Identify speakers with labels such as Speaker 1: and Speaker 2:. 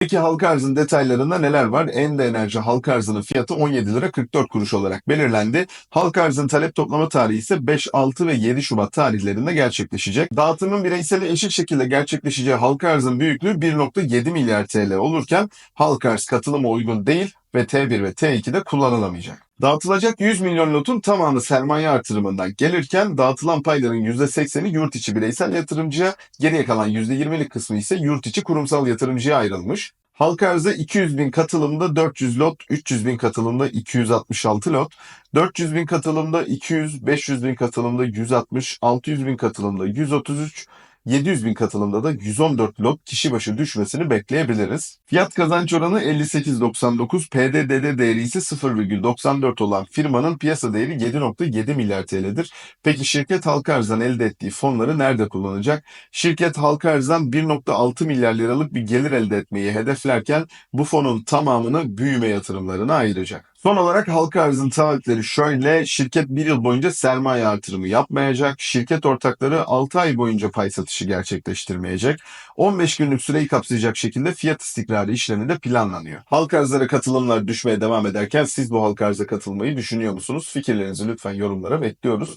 Speaker 1: Peki halka arzın detaylarında neler var? Ende Enerji halka arzının fiyatı 17 lira 44 kuruş olarak belirlendi. Halka arzın talep toplama tarihi ise 5, 6 ve 7 Şubat tarihlerinde gerçekleşecek. Dağıtımın bireysel eşit şekilde gerçekleşeceği halka arzın büyüklüğü 1.7 milyar TL olurken halka arz katılıma uygun değil ve T1 ve T2'de kullanılamayacak. Dağıtılacak 100 milyon lotun tamamı sermaye artırımından gelirken dağıtılan payların %80'i yurt içi bireysel yatırımcıya, geriye kalan %20'lik kısmı ise yurt içi kurumsal yatırımcıya ayrılmış. Halka arzı 200 bin katılımda 400 lot, 300 bin katılımda 266 lot, 400 bin katılımda 200, 500 bin katılımda 160, 600 bin katılımda 133, 700 bin katılımda da 114 lot kişi başı düşmesini bekleyebiliriz. Fiyat kazanç oranı 58.99, PDDD değeri ise 0,94 olan firmanın piyasa değeri 7.7 milyar TL'dir. Peki şirket halka arzdan elde ettiği fonları nerede kullanacak? Şirket halka arzdan 1.6 milyar liralık bir gelir elde etmeyi hedeflerken bu fonun tamamını büyüme yatırımlarına ayıracak. Son olarak halka arzın taahhütleri şöyle, şirket bir yıl boyunca sermaye artırımı yapmayacak, şirket ortakları 6 ay boyunca pay satışı gerçekleştirmeyecek, 15 günlük süreyi kapsayacak şekilde fiyat istikrarı işlemi de planlanıyor. Halka arzlara katılımlar düşmeye devam ederken siz bu halka arza katılmayı düşünüyor musunuz? Fikirlerinizi lütfen yorumlara bekliyoruz.